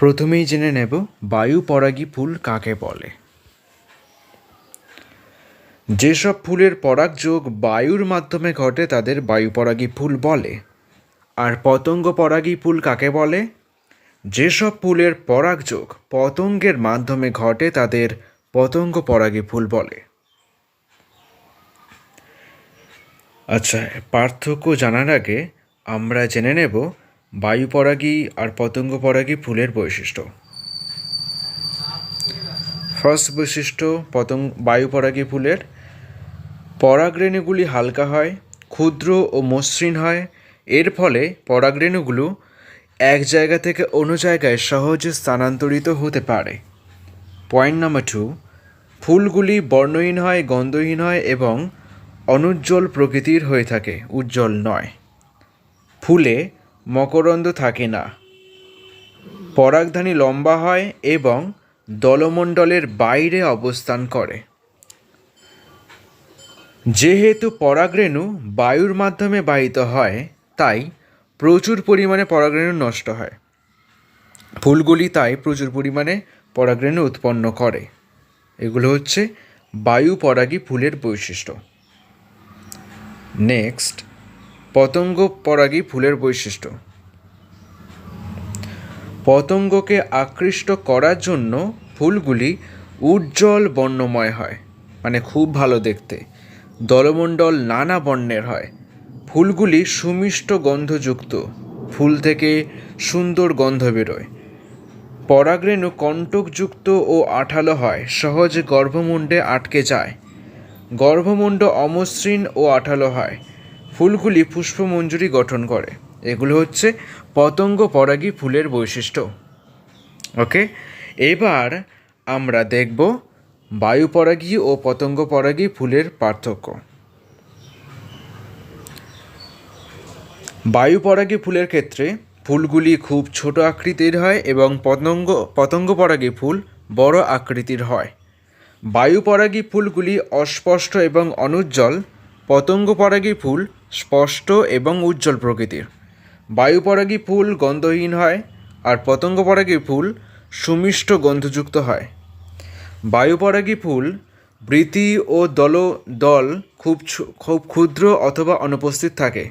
প্রথমেই জেনে নেব বায়ু পরাগী ফুল কাকে বলে। যেসব ফুলের পরাগযোগ বায়ুর মাধ্যমে ঘটে, তাদের বায়ু পরাগী ফুল বলে। আর পতঙ্গ পরাগী ফুল কাকে বলে? যেসব ফুলের পরাগযোগ পতঙ্গের মাধ্যমে ঘটে, তাদের পতঙ্গ পরাগী ফুল বলে। আচ্ছা পার্থক্য জানার আগে আমরা জেনে নেব বায়ু পরাগী আর পতঙ্গ পরাগী ফুলের বৈশিষ্ট্য। ফার্স্ট বৈশিষ্ট্য, পতঙ্গ, বায়ু পরাগী ফুলের। পরাগরেণুগুলি হালকা হয়, ক্ষুদ্র ও মসৃণ হয়। এর ফলে পরাগরেণুগুলো এক জায়গা থেকে অন্য জায়গায় সহজে স্থানান্তরিত হতে পারে। পয়েন্ট নাম্বার টু ফুলগুলি বর্ণহীন হয়, গন্ধহীন হয় এবং অনুজ্জ্বল প্রকৃতির হয়ে থাকে, উজ্জ্বল নয়। ফুলে মকরন্দ থাকে না। পরাগধানী লম্বা হয় এবং দলমণ্ডলের বাইরে অবস্থান করে। যেহেতু পরাগরেণু বায়ুর মাধ্যমে বাহিত হয়, তাই প্রচুর পরিমাণে পরাগরেণু নষ্ট হয়। ফুলগুলি তাই প্রচুর পরিমাণে পরাগরেণু উৎপন্ন করে। এগুলো হচ্ছে বায়ু পরাগী ফুলের বৈশিষ্ট্য। নেক্সট পতঙ্গ পরাগী ফুলের বৈশিষ্ট্য। পতঙ্গকে আকৃষ্ট করার জন্য ফুলগুলি উজ্জ্বল বর্ণময় হয় মানে খুব ভালো দেখতে। দলমণ্ডল নানা বর্ণের হয়। ফুলগুলি সুমিষ্ট গন্ধযুক্ত, ফুল থেকে সুন্দর গন্ধ বেরোয়। পরাগরেণু কণ্টকযুক্ত ও আঠালো হয়, সহজে গর্ভমুণ্ডে আটকে যায়। গর্ভমুণ্ড অমসৃণ ও আঠালো হয় ফুলগুলি পুষ্পমঞ্জুরি গঠন করে। এগুলো হচ্ছে পতঙ্গ পরাগী ফুলের বৈশিষ্ট্য। ওকে এবার আমরা দেখব বায়ু পরাগী ও পতঙ্গ পরাগী ফুলের পার্থক্য। বায়ু পরাগী ফুলের ক্ষেত্রে ফুলগুলি খুব ছোট আকৃতির হয় এবং পতঙ্গ পতঙ্গ পরাগী ফুল বড় আকৃতির হয়। বায়ু পরাগী ফুলগুলি অস্পষ্ট এবং অনুজ্জ্বল। পতঙ্গ পরাগী ফুল স্পষ্ট এবং উজ্জ্বল প্রকৃতির। বায়ু পরাগী ফুল গন্ধহীন হয় আর পতঙ্গ পরাগী ফুল সুমিষ্ট গন্ধযুক্ত হয়। বায়ু পরাগী ফুল বৃতি ও দল দল খুব খুব ক্ষুদ্র অথবা অনুপস্থিত থাকে।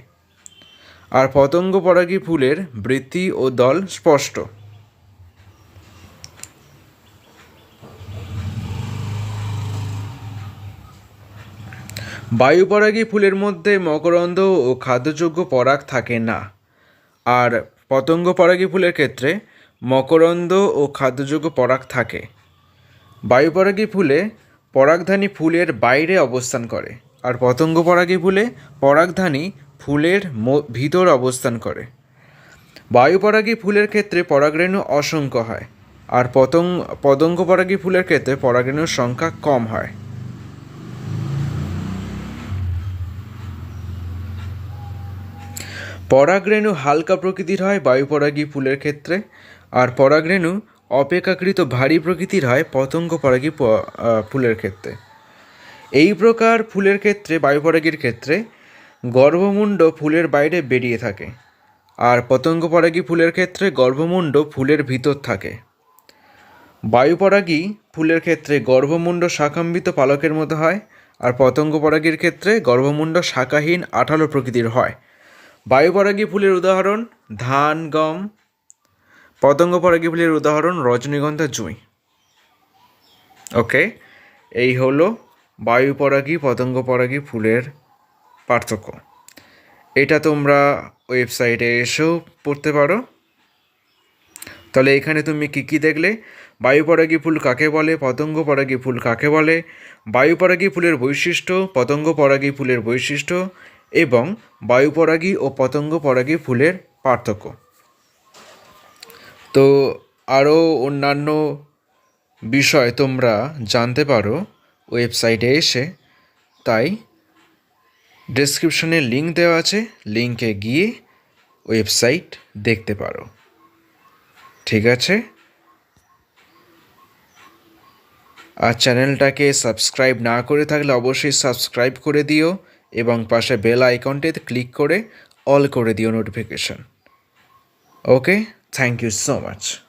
আর পতঙ্গ পরাগী ফুলের বৃত্তি ও দল স্পষ্ট। বায়ু পরাগী ফুলের মধ্যে মকরন্দ ও খাদ্যযোগ্য পরাগ থাকে না। আর পতঙ্গ পরাগী ফুলের ক্ষেত্রে মকরন্দ ও খাদ্যযোগ্য পরাগ থাকে। বায়ুপরাগী ফুলে পরাগধানী ফুলের বাইরে অবস্থান করে, আর পতঙ্গ পরাগী ফুলে পরাগধানী ফুলের ভিতর অবস্থান করে। বায়ুপরাগী ফুলের ক্ষেত্রে পরাগরেণু অসংখ্য হয়, আর পতঙ্গ পতঙ্গ পরাগী ফুলের ক্ষেত্রে পরাগরেণুর সংখ্যা কম হয়। পরাগরেণু হালকা প্রকৃতির হয় বায়ুপরাগী ফুলের ক্ষেত্রে, আর পরাগরেণু অপেক্ষাকৃত ভারী প্রকৃতির হয় পতঙ্গ পরাগী ফুলের ক্ষেত্রে। এই প্রকার ফুলের ক্ষেত্রে বায়ু পরাগীর ক্ষেত্রে, গর্ভমুণ্ড ফুলের বাইরে বেরিয়ে থাকে, আর পতঙ্গ পরাগী ফুলের ক্ষেত্রে গর্ভমুণ্ড ফুলের ভিতর থাকে। বায়ুপরাগী ফুলের ক্ষেত্রে গর্ভমুণ্ড শাখাম্বিত পালকের মতো হয়, আর পতঙ্গ পরাগীর ক্ষেত্রে গর্ভমুণ্ড শাখাহীন আঠালো প্রকৃতির হয়। বায়ু পরাগী ফুলের উদাহরণ, ধান, গম। পতঙ্গ পরাগী ফুলের উদাহরণ, রজনীগন্ধা, জুঁই। ওকে এই হলো বায়ুপরাগী পতঙ্গ পরাগী ফুলের পার্থক্য। এটা তোমরা ওয়েবসাইটে এসেও পড়তে পারো। তাহলে এখানে তুমি কি কি দেখলে? বায়ুপরাগী ফুল কাকে বলে? পতঙ্গ পরাগী ফুল কাকে বলে? বায়ুপরাগী ফুলের বৈশিষ্ট্য পতঙ্গ পরাগী ফুলের বৈশিষ্ট্য এবং বায়ু পরাগী ও পতঙ্গ পরাগী ফুলের পার্থক্য। তো আরও অন্যান্য বিষয় তোমরা জানতে পারো ওয়েবসাইটে এসে। তাই ডেসক্রিপশনে লিঙ্ক দেওয়া আছে লিঙ্কে গিয়ে ওয়েবসাইট দেখতে পারো। ঠিক আছে? আর চ্যানেলটাকে সাবস্ক্রাইব না করে থাকলে অবশ্যই সাবস্ক্রাইব করে দিও। এবং পাশে বেল আইকনটিতে ক্লিক করে অল করে দিও notification. Okay? Thank you so much.